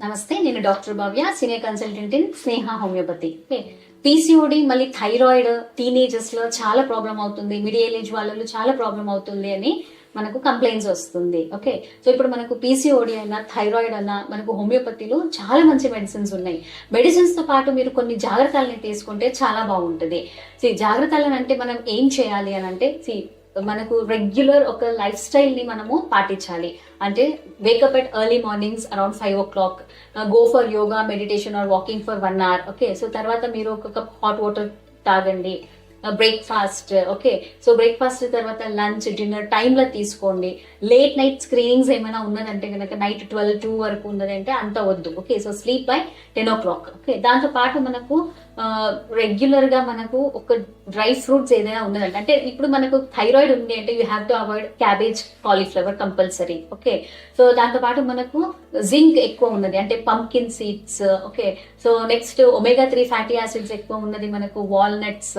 నమస్తే నేను doctor Bhavya senior consultant in Sneha homeopathy. PCOD మళ్ళీ థైరాయిడ్ టీనేజర్స్లో చాలా ప్రాబ్లం అవుతుంది. మిడియల్ ఏజ్ వాళ్ళలో చాలా ప్రాబ్లం అవుతుంది అని మనకు కంప్లైంట్స్ వస్తుంది. ఓకే? సో ఇప్పుడు మనకు పీసీఓడి అయినా థైరాయిడ్ అన్నా మనకు హోమియోపతిలో చాలా మంచి మెడిసిన్స్ ఉన్నాయి. మెడిసిన్స్తో పాటు మీరు కొన్ని జాగ్రత్తలని తీసుకుంటే చాలా బాగుంటుంది. సి జాగ్రత్తలను అంటే మనం ఏం చేయాలి అని అంటే సి మనకు రెగ్యులర్ ఒక లైఫ్ స్టైల్ని మనము పాటించాలి. అంటే wake up at early mornings around five o'clock go for yoga meditation or walking for one hour okay so తర్వాత మీరు ఒక కప్ హాట్ వాటర్ తాగండి. బ్రేక్ఫాస్ట్ ఓకే సో బ్రేక్ఫాస్ట్ తర్వాత లంచ్ డిన్నర్ టైంలో తీసుకోండి. లేట్ నైట్ స్క్రీనింగ్స్ ఏమైనా ఉన్నదంటే కనుక నైట్ ట్వెల్వ్ టూ వరకు ఉన్నదంటే అంత వద్దు okay so sleep by ten o'clock okay దాంతో పాటు మనకు uh, రెగ్యులర్గా మనకు ఒక డ్రై ఫ్రూట్స్ ఏదైనా ఉన్నదంటే అంటే ఇప్పుడు మనకు థైరాయిడ్ ఉంది అంటే you have to avoid cabbage cauliflower compulsory okay so దాంతోపాటు మనకు జింక్ ఎక్కువ ఉన్నది అంటే pumpkin seeds okay so next omega three fatty acids ఎక్కువ ఉన్నది మనకు వాల్నట్స్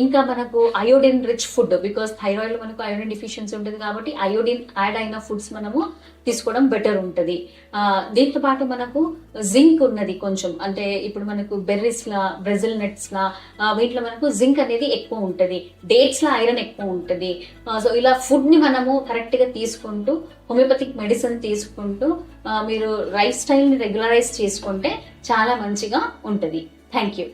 ఇంకా మనకు iodine rich food because thyroid మనకు అయోడిన్ డిఫిషియన్సీ ఉంటుంది కాబట్టి అయోడిన్ యాడ్ అయిన ఫుడ్స్ మనము తీసుకోవడం బెటర్ ఉంటుంది. దీంతో పాటు మనకు జింక్ ఉన్నది కొంచెం. అంటే ఇప్పుడు మనకు బెర్రీస్ లా బ్రెజిల్ నట్స్ లా వీటిలో మనకు జింక్ అనేది ఎక్కువ ఉంటుంది. డేట్స్ లా ఐరన్ ఎక్కువ ఉంటుంది. సో ఇలా ఫుడ్ని మనము కరెక్ట్గా తీసుకుంటూ హోమియోపతిక్ మెడిసిన్ తీసుకుంటూ మీరు లైఫ్ స్టైల్ని రెగ్యులరైజ్ చేసుకుంటే చాలా మంచిగా ఉంటుంది. Thank you